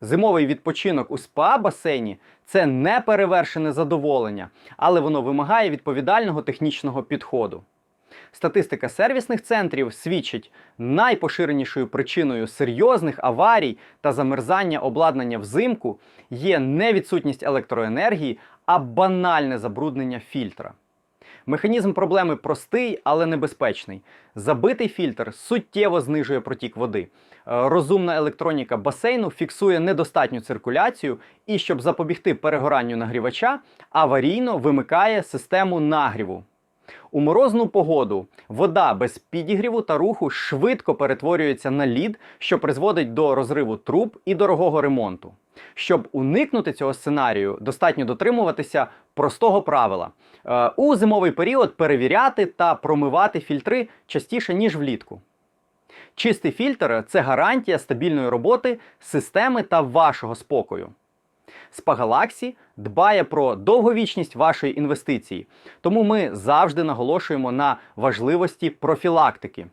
Зимовий відпочинок у спа-басейні це неперевершене задоволення, але воно вимагає відповідального технічного підходу. Статистика сервісних центрів свідчить, найпоширенішою причиною серйозних аварій та замерзання обладнання взимку є не відсутність електроенергії, а банальне забруднення фільтра. Механізм проблеми простий, але небезпечний. Забитий фільтр суттєво знижує протік води. Е, Розумна електроніка басейну фіксує недостатню циркуляцію і, щоб запобігти перегоранню нагрівача, аварійно вимикає систему нагріву. У морозну погоду вода без підігріву та руху швидко перетворюється на лід, що призводить до розриву труб і дорогого ремонту. Щоб уникнути цього сценарію, достатньо дотримуватися простого правила: Е, у зимовий період перевіряти та промивати фільтри частіше, ніж влітку. Чистий фільтр це гарантія стабільної роботи системи та вашого спокою. Спагалаксі дбає про довговічність вашої інвестиції, тому ми завжди наголошуємо на важливості профілактики.